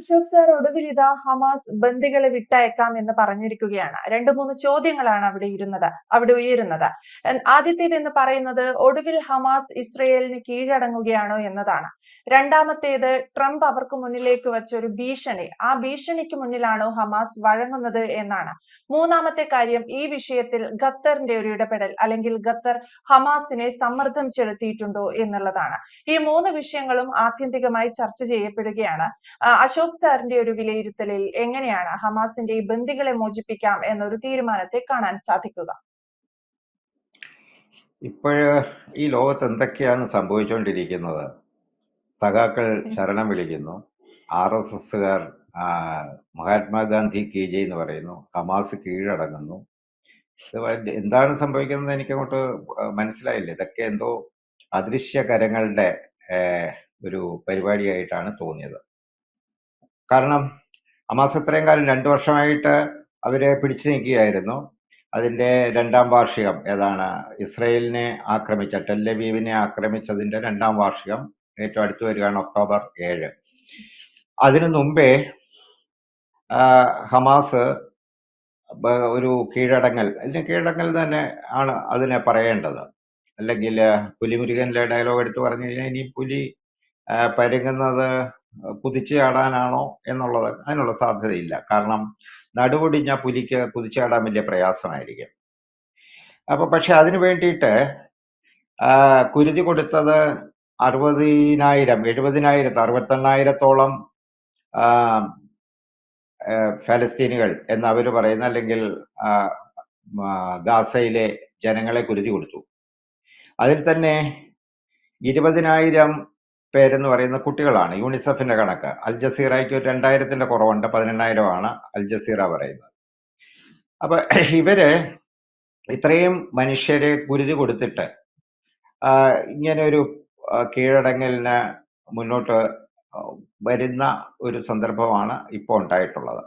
Ashok sir ഒടുവിൽ ഇതാ Hamas ബന്ദികളെ വിട്ടയക്കാം എന്ന് പറഞ്ഞിരിക്കുകയാണ്. രണ്ടു മൂന്ന് ചോദ്യങ്ങളാണ് അവിടെ ഇരുന്നത് അവിടെ ഉയരുന്നത്. ആദ്യത്തേത് എന്ന് പറയുന്നത് ഒടുവിൽ ഹമാസ് ഇസ്രയേലിന് കീഴടങ്ങുകയാണോ എന്നതാണ്. രണ്ടാമത്തേത് ട്രംപ് അവർക്ക് മുന്നിലേക്ക് വെച്ച ഒരു ഭീഷണി. ആ ഭീഷണിക്ക് മുന്നിലാണോ ഹമാസ് വഴങ്ങുന്നത് എന്നാണ്. മൂന്നാമത്തെ കാര്യം ഈ വിഷയത്തിൽ ഖത്തറിന്റെ ഒരു ഇടപെടൽ അല്ലെങ്കിൽ ഖത്തർ ഹമാസിനെ സമ്മർദ്ദം ചെലുത്തിയിട്ടുണ്ടോ എന്നുള്ളതാണ്. ഈ മൂന്ന് വിഷയങ്ങളും ആത്യന്തികമായി ചർച്ച ചെയ്യപ്പെടുകയാണ്. ആ, അശോക് സാറിന്റെ ഒരു വിലയിരുത്തലിൽ എങ്ങനെയാണ് ഹമാസിന്റെ ഈ ബന്ദികളെ മോചിപ്പിക്കാം എന്നൊരു തീരുമാനത്തെ കാണാൻ സാധിക്കുക? ഇപ്പോഴ് ഈ ലോകത്ത് എന്തൊക്കെയാണ് സംഭവിച്ചുകൊണ്ടിരിക്കുന്നത്? സഖാക്കൾ ശരണം വിളിക്കുന്നു. ആർ എസ് എസ്സുകാർ മഹാത്മാഗാന്ധി കി ജെ എന്ന് പറയുന്നു. ഹമാസ് കീഴടങ്ങുന്നു. എന്താണ് സംഭവിക്കുന്നത് എനിക്ക് അങ്ങോട്ട് മനസ്സിലായില്ല. ഇതൊക്കെ എന്തോ അദൃശ്യ കരങ്ങളുടെ ഏഹ്, ഒരു പരിപാടിയായിട്ടാണ് തോന്നിയത്. കാരണം ഹമാസ് ഇത്രയും കാലം രണ്ട് വർഷമായിട്ട് അവരെ പിടിച്ചു നീക്കുകയായിരുന്നു. അതിന്റെ രണ്ടാം വാർഷികം ഏതാണ്? ഇസ്രയേലിനെ ആക്രമിച്ച ടെല്ലവീവിനെ ആക്രമിച്ചതിന്റെ രണ്ടാം വാർഷികം ഏറ്റവും അടുത്ത് വരികയാണ് ഒക്ടോബർ ഏഴ്. അതിനു മുമ്പേ ഹമാസ് ഒരു കീഴടങ്ങൽ അതിന് കീഴടങ്ങൽ തന്നെ ആണ് അതിനെ പറയേണ്ടത്. അല്ലെങ്കിൽ പുലിമുരുകനിലെ ഡയലോഗ് എടുത്ത് പറഞ്ഞു കഴിഞ്ഞാൽ ഇനി പുലി പരുങ്ങുന്നത് കുതിച്ചു ചാടാനാണോ എന്നുള്ളത് അതിനുള്ള സാധ്യതയില്ല. കാരണം നടുവൊടിഞ്ഞ പുലിക്ക് കുതിച്ചാടാൻ വലിയ പ്രയാസമായിരിക്കും. അപ്പൊ പക്ഷെ അതിനു വേണ്ടിയിട്ട് കുരുതി കൊടുത്തത് അറുപതിനായിരം എഴുപതിനായിരത്തി അറുപത്തെണ്ണായിരത്തോളം ഫലസ്തീനുകൾ എന്ന് അവർ പറയുന്ന അല്ലെങ്കിൽ ഗാസയിലെ ജനങ്ങളെ കുരുതി കൊടുത്തു. അതിൽ തന്നെ ഇരുപതിനായിരം പേരെന്ന് പറയുന്ന കുട്ടികളാണ് യൂണിസെഫിന്റെ കണക്ക്. അൽ ജസീറയ്ക്ക് ഒരു രണ്ടായിരത്തിന്റെ കുറവുണ്ട് പതിനെണ്ണായിരമാണ് അൽ ജസീറ പറയുന്നത്. അപ്പൊ ഇവർ ഇത്രയും മനുഷ്യരെ കുരുതി കൊടുത്തിട്ട് ഇങ്ങനെ ഒരു കീഴടങ്ങലിന് മുന്നോട്ട് വരുന്ന ഒരു സന്ദർഭമാണ് ഇപ്പോൾ ഉണ്ടായിട്ടുള്ളത്.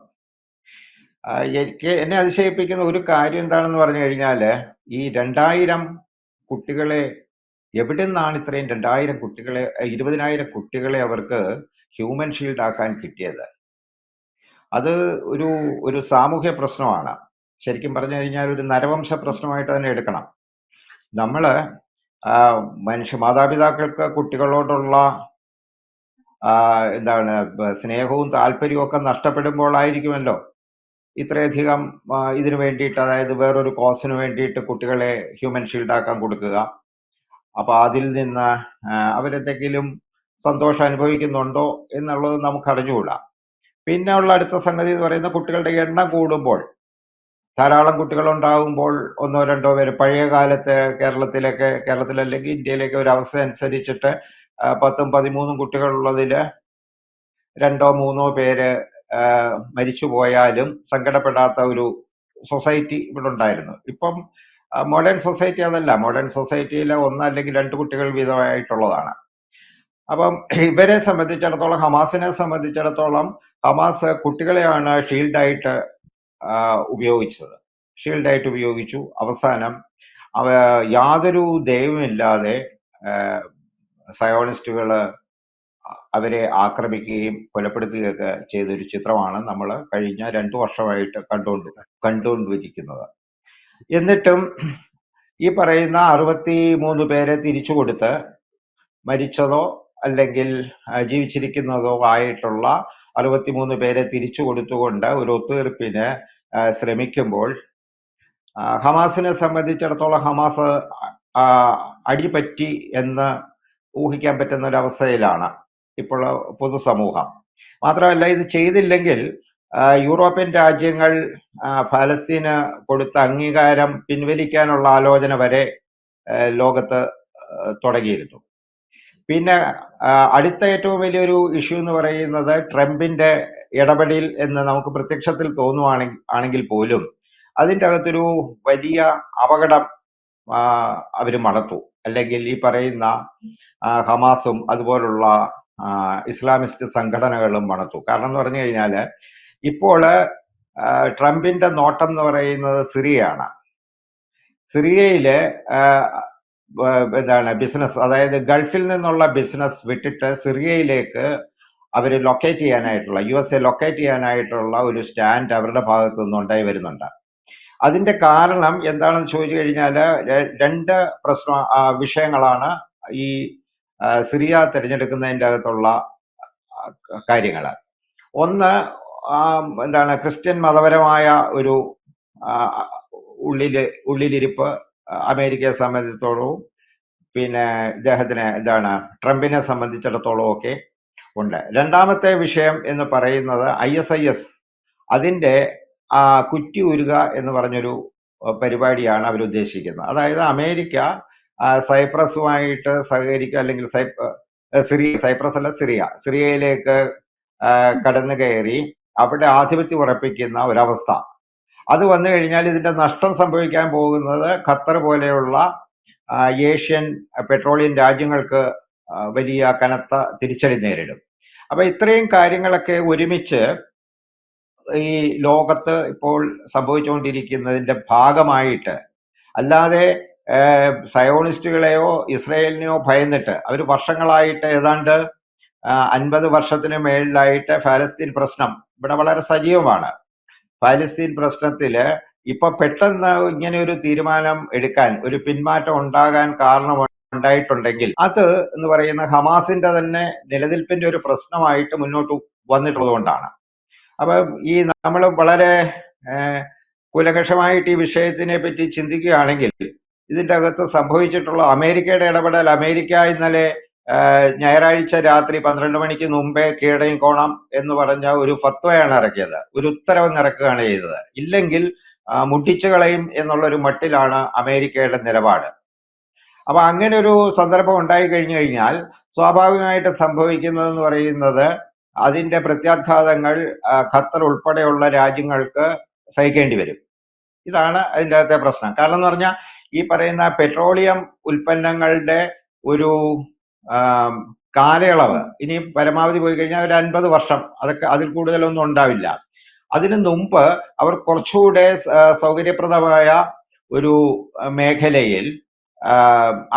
എനിക്ക് എന്നെ അതിശയിപ്പിക്കുന്ന ഒരു കാര്യം എന്താണെന്ന് പറഞ്ഞു കഴിഞ്ഞാൽ ഈ രണ്ടായിരം കുട്ടികളെ എവിടെ നിന്നാണ് ഇത്രയും രണ്ടായിരം കുട്ടികളെ ഇരുപതിനായിരം കുട്ടികളെ അവർക്ക് ഹ്യൂമൻ ഷീൽഡ് ആക്കാൻ കിട്ടിയത്? അത് ഒരു ഒരു സാമൂഹ്യ പ്രശ്നമാണ്. ശരിക്കും പറഞ്ഞു കഴിഞ്ഞാൽ ഒരു നരവംശ പ്രശ്നമായിട്ട് തന്നെ എടുക്കണം. നമ്മൾ മനുഷ്യ മാതാപിതാക്കൾക്ക് കുട്ടികളോടുള്ള എന്താണ് സ്നേഹവും താല്പര്യവും ഒക്കെ നഷ്ടപ്പെടുമ്പോഴായിരിക്കുമല്ലോ ഇത്രയധികം ഇതിനു വേണ്ടിയിട്ട് അതായത് വേറൊരു കോസിന് വേണ്ടിയിട്ട് കുട്ടികളെ ഹ്യൂമൻ ഷീൽഡ് ആക്കാൻ കൊടുക്കുക. അപ്പൊ അതിൽ നിന്ന് അവരെന്തെങ്കിലും സന്തോഷം അനുഭവിക്കുന്നുണ്ടോ എന്നുള്ളത് നമുക്ക് അറിഞ്ഞുകൂടാ. പിന്നെ ഉള്ള അടുത്ത സംഗതി എന്ന് പറയുന്ന കുട്ടികളുടെ എണ്ണം കൂടുമ്പോൾ ധാരാളം കുട്ടികൾ ഉണ്ടാകുമ്പോൾ ഒന്നോ രണ്ടോ പേര് പഴയ കാലത്ത് കേരളത്തിലൊക്കെ കേരളത്തിലല്ലെങ്കിൽ ഇന്ത്യയിലേക്ക് ഒരു അവസ്ഥ അനുസരിച്ചിട്ട് പത്തും പതിമൂന്നും കുട്ടികളുള്ളതിൽ രണ്ടോ മൂന്നോ പേര് മരിച്ചു പോയാലും സങ്കടപ്പെടാത്ത ഒരു സൊസൈറ്റി ഇവിടെ ഉണ്ടായിരുന്നു. ഇപ്പം മോഡേൺ സൊസൈറ്റി അതല്ല. മോഡേൺ സൊസൈറ്റിയിലെ ഒന്ന് അല്ലെങ്കിൽ രണ്ട് കുട്ടികൾ വീതമായിട്ടുള്ളതാണ്. അപ്പം ഇവരെ സംബന്ധിച്ചിടത്തോളം ഹമാസിനെ സംബന്ധിച്ചിടത്തോളം ഹമാസ് കുട്ടികളെയാണ് ഷീൽഡായിട്ട് ഉപയോഗിച്ചത്. ഷീൽഡായിട്ട് ഉപയോഗിച്ചു. അവസാനം അവ യാതൊരു ദയവുമില്ലാതെ സയോണിസ്റ്റുകൾ അവരെ ആക്രമിക്കുകയും കൊലപ്പെടുത്തുകയൊക്കെ ചെയ്തൊരു ചിത്രമാണ് നമ്മൾ കഴിഞ്ഞ രണ്ടു വർഷമായിട്ട് കണ്ടുകൊണ്ട് കണ്ടുകൊണ്ടിരിക്കുന്നത്. എന്നിട്ടും ഈ പറയുന്ന അറുപത്തി മൂന്ന് പേരെ തിരിച്ചു കൊടുത്ത് മരിച്ചതോ അല്ലെങ്കിൽ ജീവിച്ചിരിക്കുന്നതോ ആയിട്ടുള്ള അറുപത്തിമൂന്ന് പേരെ തിരിച്ചു കൊടുത്തുകൊണ്ട് ഒരു ഒത്തുതീർപ്പിന് ശ്രമിക്കുമ്പോൾ ഹമാസിനെ സംബന്ധിച്ചിടത്തോളം ഹമാസ് അടിപറ്റി എന്ന് ഊഹിക്കാൻ പറ്റുന്ന ഒരു അവസ്ഥയിലാണ് ഇപ്പോൾ പൊതുസമൂഹം. മാത്രമല്ല ഇത് ചെയ്തില്ലെങ്കിൽ യൂറോപ്യൻ രാജ്യങ്ങൾ ഫലസ്തീന് കൊടുത്ത അംഗീകാരം പിൻവലിക്കാനുള്ള ആലോചന വരെ ലോകത്ത് തുടങ്ങിയിരുന്നു. പിന്നെ അടുത്ത ഏറ്റവും വലിയൊരു ഇഷ്യൂ എന്ന് പറയുന്നത് ട്രംപിന്റെ ഇടപെടൽ എന്ന് നമുക്ക് പ്രത്യക്ഷത്തിൽ തോന്നുവാണെങ്കിൽ ആണെങ്കിൽ പോലും അതിന്റെ അകത്തൊരു വലിയ അപകടം അവർ മടത്തു. അല്ലെങ്കിൽ ഈ പറയുന്ന ഹമാസും അതുപോലുള്ള ഇസ്ലാമിസ്റ്റ് സംഘടനകളും മണത്തു കാരണം എന്ന് പറഞ്ഞു കഴിഞ്ഞാൽ ഇപ്പോൾ ട്രംപിന്റെ നോട്ടം എന്ന് പറയുന്നത് സിറിയയാണ്. സിറിയയിൽ എന്താണ് ബിസിനസ് അതായത് ഗൾഫിൽ നിന്നുള്ള ബിസിനസ് വിട്ടിട്ട് സിറിയയിലേക്ക് അവർ ലൊക്കേറ്റ് ചെയ്യാനായിട്ടുള്ള യു എസ് എ ലൊക്കേറ്റ് ചെയ്യാനായിട്ടുള്ള ഒരു സ്റ്റാൻഡ് അവരുടെ ഭാഗത്തു നിന്നുണ്ടായി വരുന്നുണ്ട്. അതിന്റെ കാരണം എന്താണെന്ന് ചോദിച്ചു കഴിഞ്ഞാൽ രണ്ട് പ്രശ്ന വിഷയങ്ങളാണ് ഈ സിറിയ തിരഞ്ഞെടുക്കുന്നതിന്റെ അകത്തുള്ള കാര്യങ്ങൾ ഒന്ന് എന്താണ് ക്രിസ്ത്യൻ മതപരമായ ഒരു ഉള്ളിൽ ഉള്ളിലിരിപ്പ് അമേരിക്കയെ സംബന്ധിച്ചിടത്തോളവും പിന്നെ ഇദ്ദേഹത്തിന് എന്താണ് ട്രംപിനെ സംബന്ധിച്ചിടത്തോളം ഒക്കെ ഉണ്ട്. രണ്ടാമത്തെ വിഷയം എന്ന് പറയുന്നത് ഐ എസ് ഐ എസ്. അതിന്റെ കുറ്റി ഉരുക എന്ന് പറഞ്ഞൊരു പരിപാടിയാണ് അവർ ഉദ്ദേശിക്കുന്നത് അതായത് അമേരിക്ക സൈപ്രസുമായിട്ട് സഹകരിക്കുക അല്ലെങ്കിൽ സൈപ്ര സിറിയ സൈപ്രസ് അല്ല സിറിയ. സിറിയയിലേക്ക് കടന്നു കയറി അവിടെ ആധിപത്യം ഉറപ്പിക്കുന്ന ഒരവസ്ഥ. അത് വന്നു കഴിഞ്ഞാൽ ഇതിന്റെ നഷ്ടം സംഭവിക്കാൻ പോകുന്നത് ഖത്തർ പോലെയുള്ള ഏഷ്യൻ പെട്രോളിയം രാജ്യങ്ങൾക്ക് വലിയ കനത്ത തിരിച്ചടി നേരിടും. അപ്പൊ ഇത്രയും കാര്യങ്ങളൊക്കെ ഒരുമിച്ച് ഈ ലോകത്ത് ഇപ്പോൾ സംഭവിച്ചുകൊണ്ടിരിക്കുന്നതിന്റെ ഭാഗമായിട്ട് അല്ലാതെ സയോണിസ്റ്റുകളെയോ ഇസ്രയേലിനെയോ ഭയന്നിട്ട് അവർ വർഷങ്ങളായിട്ട് ഏതാണ്ട് അൻപത് വർഷത്തിന് മേളിലായിട്ട് ഫലസ്തീൻ പ്രശ്നം. ഇവിടെ വളരെ സജീവമാണ്. ഫലസ്തീൻ പ്രശ്നത്തിൽ ഇപ്പൊ പെട്ടെന്ന് ഇങ്ങനെ ഒരു തീരുമാനം എടുക്കാൻ ഒരു പിന്മാറ്റം ഉണ്ടാകാൻ കാരണം ഉണ്ടായിട്ടുണ്ടെങ്കിൽ അത് എന്ന് പറയുന്ന ഹമാസിന്റെ തന്നെ നിലനിൽപ്പിന്റെ ഒരു പ്രശ്നമായിട്ട് മുന്നോട്ട് വന്നിട്ടുള്ളതുകൊണ്ടാണ് അപ്പൊ ഈ നമ്മൾ വളരെ കുലകക്ഷമായിട്ട് ഈ വിഷയത്തിനെ പറ്റി ചിന്തിക്കുകയാണെങ്കിൽ ഇതിന്റെ അകത്ത് സംഭവിച്ചിട്ടുള്ള അമേരിക്കയുടെ ഇടപെടൽ അമേരിക്ക ഇന്നലെ ഞായറാഴ്ച രാത്രി പന്ത്രണ്ട് മണിക്ക് മുമ്പേ കോണം എന്ന് പറഞ്ഞ ഒരു ഫത്വയാണ് ഇറക്കിയത്. ഒരു ഉത്തരവ് ഇറക്കുകയാണ് ചെയ്തത്. ഇല്ലെങ്കിൽ മുട്ടിച്ചു കളയും എന്നുള്ള ഒരു മട്ടിലാണ് അമേരിക്കയുടെ നിലപാട്. അപ്പൊ അങ്ങനെ ഒരു സന്ദർഭം ഉണ്ടായി കഴിഞ്ഞു കഴിഞ്ഞാൽ സ്വാഭാവികമായിട്ട് സംഭവിക്കുന്നതെന്ന് പറയുന്നത് അതിന്റെ പ്രത്യാഘാതങ്ങൾ ഖത്തർ ഉൾപ്പെടെയുള്ള രാജ്യങ്ങൾക്ക് സഹിക്കേണ്ടി വരും. ഇതാണ് അതിന്റെ അകത്തെ പ്രശ്നം. കാരണം എന്ന് പറഞ്ഞാൽ ഈ പറയുന്ന പെട്രോളിയം ഉൽപ്പന്നങ്ങളുടെ ഒരു കാലയളവ്. ഇനി പരമാവധി പോയി കഴിഞ്ഞാൽ ഒരു അൻപത് വർഷം. അതൊക്കെ അതിൽ കൂടുതലൊന്നും ഉണ്ടാവില്ല. അതിനു മുമ്പ് അവർ കുറച്ചുകൂടെ സൗകര്യപ്രദമായ ഒരു മേഖലയിൽ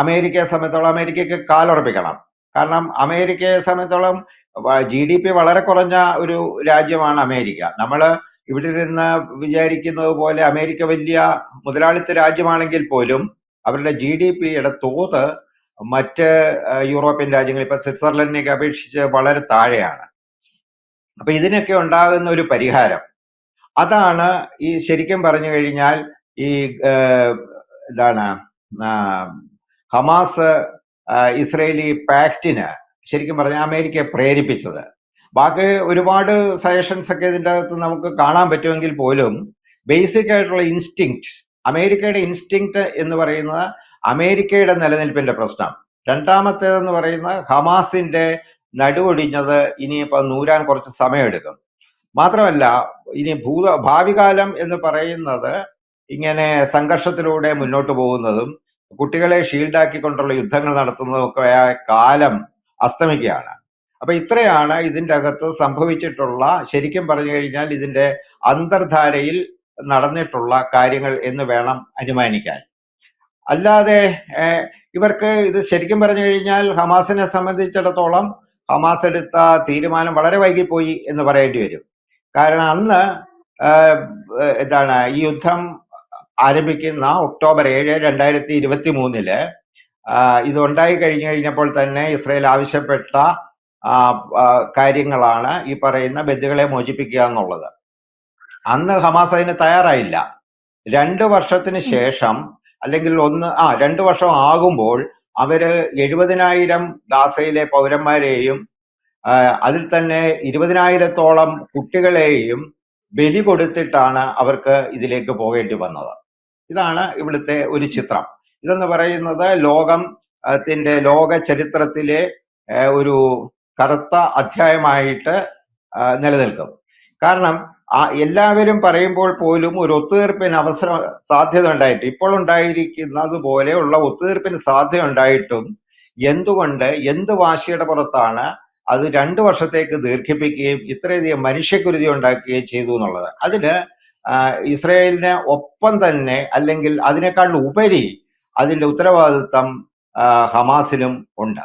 അമേരിക്കയെ സംബന്ധിച്ചോളം അമേരിക്കയ്ക്ക് കാലുറപ്പിക്കണം. കാരണം അമേരിക്കയെ സംബന്ധിച്ചോളം ജി ഡി പി വളരെ കുറഞ്ഞ ഒരു രാജ്യമാണ് അമേരിക്ക. നമ്മൾ ഇവിടെ നിന്ന് വിചാരിക്കുന്നത് പോലെ അമേരിക്ക വലിയ മുതലാളിത്ത രാജ്യമാണെങ്കിൽ പോലും അവരുടെ ജി ഡി പിയുടെ തോത് മറ്റ് യൂറോപ്യൻ രാജ്യങ്ങൾ ഇപ്പൊ സ്വിറ്റ്സർലൻഡിനെയൊക്കെ അപേക്ഷിച്ച് വളരെ താഴെയാണ്. അപ്പൊ ഇതിനൊക്കെ ഉണ്ടാകുന്ന ഒരു പരിഹാരം അതാണ് ഈ ശരിക്കും പറഞ്ഞു കഴിഞ്ഞാൽ ഈ എന്താണ് ഹമാസ് ഇസ്രേലി പാക്റ്റിന് ശരിക്കും പറഞ്ഞാൽ അമേരിക്കയെ പ്രേരിപ്പിച്ചത്. ബാക്കി ഒരുപാട് സജഷൻസ് ഒക്കെ ഇതിന്റെ അകത്ത് നമുക്ക് കാണാൻ പറ്റുമെങ്കിൽ പോലും ബേസിക് ആയിട്ടുള്ള ഇൻസ്റ്റിങ്ക്റ്റ് അമേരിക്കയുടെ ഇൻസ്റ്റിങ്ക്റ്റ് എന്ന് പറയുന്നത് അമേരിക്കയുടെ നിലനിൽപ്പിന്റെ പ്രശ്നം. രണ്ടാമത്തേതെന്ന് പറയുന്ന ഹമാസിന്റെ നടുവൊടിഞ്ഞത് ഇനിയിപ്പോൾ നൂരാൻ കുറച്ച് സമയമെടുക്കും. മാത്രമല്ല ഇനി ഭൂത ഭാവികാലം എന്ന് പറയുന്നത് ഇങ്ങനെ സംഘർഷത്തിലൂടെ മുന്നോട്ട് പോകുന്നതും കുട്ടികളെ ഷീൽഡാക്കിക്കൊണ്ടുള്ള യുദ്ധങ്ങൾ നടത്തുന്നതും ഒക്കെ കാലം അസ്തമിക്കുകയാണ്. അപ്പൊ ഇത്രയാണ് ഇതിന്റെ അകത്ത് സംഭവിച്ചിട്ടുള്ള ശരിക്കും പറഞ്ഞു കഴിഞ്ഞാൽ ഇതിന്റെ അന്തർധാരയിൽ നടന്നിട്ടുള്ള കാര്യങ്ങൾ എന്ന് വേണം അനുമാനിക്കാൻ. അല്ലാതെ ഇവർക്ക് ഇത് ശരിക്കും പറഞ്ഞു കഴിഞ്ഞാൽ ഹമാസിനെ സംബന്ധിച്ചിടത്തോളം ഹമാസ് എടുത്ത തീരുമാനം വളരെ വൈകിപ്പോയി എന്ന് പറയേണ്ടി വരും. കാരണം അന്ന് എന്താണ് ഈ യുദ്ധം ആരംഭിക്കുന്ന ഒക്ടോബർ ഏഴ് രണ്ടായിരത്തി ഇരുപത്തി മൂന്നിൽ ഇതുണ്ടായി കഴിഞ്ഞു കഴിഞ്ഞപ്പോൾ തന്നെ ഇസ്രയേൽ ആവശ്യപ്പെട്ട കാര്യങ്ങളാണ് ഈ പറയുന്ന ബന്ധുക്കളെ മോചിപ്പിക്കുക എന്നുള്ളത്. അന്ന് ഹമാസ് അതിന് തയ്യാറായില്ല. രണ്ട് വർഷത്തിന് ശേഷം അല്ലെങ്കിൽ ഒന്ന് ആ രണ്ട് വർഷം ആകുമ്പോൾ അവർ എഴുപതിനായിരം ഗാസയിലെ പൗരന്മാരെയും അതിൽ തന്നെ ഇരുപതിനായിരത്തോളം കുട്ടികളെയും ബലി കൊടുത്തിട്ടാണ് അവർക്ക് ഇതിലേക്ക് പോകേണ്ടി വന്നത്. ഇതാണ് ഇവിടുത്തെ ഒരു ചിത്രം. ഇതെന്ന് പറയുന്നത് ലോകം ത്തിന്റെ ലോക ചരിത്രത്തിലെ ഒരു കറുത്ത അധ്യായമായിട്ട് നിലനിൽക്കും. കാരണം ആ എല്ലാവരും പറയുമ്പോൾ പോലും ഒരു ഒത്തുതീർപ്പിന് അവസരം സാധ്യത ഉണ്ടായിട്ട് ഇപ്പോൾ ഉണ്ടായിരിക്കുന്നത് പോലെയുള്ള ഒത്തുതീർപ്പിന് സാധ്യത ഉണ്ടായിട്ടും എന്തുകൊണ്ട് എന്ത് വാശിയുടെ പുറത്താണ് അത് രണ്ടു വർഷത്തേക്ക് ദീർഘിപ്പിക്കുകയും ഇത്രയധികം മനുഷ്യക്കുരുതി ഉണ്ടാക്കുകയും ചെയ്തു എന്നുള്ളത്. അതിന് ഇസ്രയേലിന് ഒപ്പം തന്നെ അല്ലെങ്കിൽ അതിനേക്കാൾ ഉപരി അതിന്റെ ഉത്തരവാദിത്തം ഹമാസിനും ഉണ്ട്.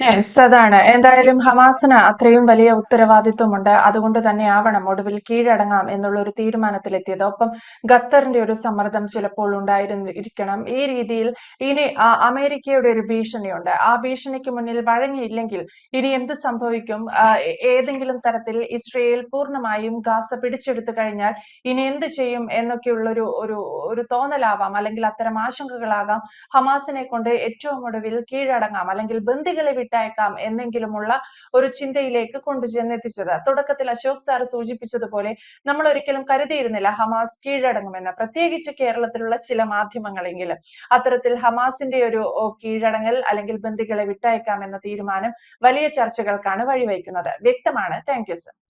യെസ് അതാണ് എന്തായാലും ഹമാസിന് അത്രയും വലിയ ഉത്തരവാദിത്വമുണ്ട്. അതുകൊണ്ട് തന്നെ ആവണം ഒടുവിൽ കീഴടങ്ങാം എന്നുള്ള ഒരു തീരുമാനത്തിലെത്തിയത്. ഒപ്പം ഖത്തറിന്റെ ഒരു സമ്മർദ്ദം ചിലപ്പോൾ ഉണ്ടായിരുന്നിരിക്കണം. ഈ രീതിയിൽ ഇനി അമേരിക്കയുടെ ഒരു ഭീഷണിയുണ്ട്. ആ ഭീഷണിക്ക് മുന്നിൽ വഴങ്ങിയില്ലെങ്കിൽ ഇനി എന്ത് സംഭവിക്കും? ഏതെങ്കിലും തരത്തിൽ ഇസ്രയേൽ പൂർണമായും ഗാസ പിടിച്ചെടുത്തു കഴിഞ്ഞാൽ ഇനി എന്ത് ചെയ്യും എന്നൊക്കെയുള്ളൊരു ഒരു ഒരു തോന്നലാവാം. അല്ലെങ്കിൽ അത്തരം ആശങ്കകളാകാം. ഹമാസിനെ കൊണ്ട് ഏറ്റവും ഒടുവിൽ കീഴടങ്ങാം. അല്ലെങ്കിൽ ബന്ദികളെ വിട്ടയക്കാം എന്നെങ്കിലുമുള്ള ഒരു ചിന്തയിലേക്ക് കൊണ്ടുചെന്നെത്തിച്ചത്. തുടക്കത്തിൽ അശോക് സാർ സൂചിപ്പിച്ചതുപോലെ നമ്മൾ ഒരിക്കലും കരുതിയിരുന്നില്ല ഹമാസ് കീഴടങ്ങുമെന്ന്. പ്രത്യേകിച്ച് കേരളത്തിലുള്ള ചില മാധ്യമങ്ങളെങ്കിലും അത്തരത്തിൽ ഹമാസിന്റെ ഒരു കീഴടങ്ങൽ അല്ലെങ്കിൽ ബന്ദികളെ വിട്ടയക്കാം എന്ന തീരുമാനം വലിയ ചർച്ചകൾക്കാണ് വഴിവെക്കുന്നത് വ്യക്തമാണ്. Thank you sir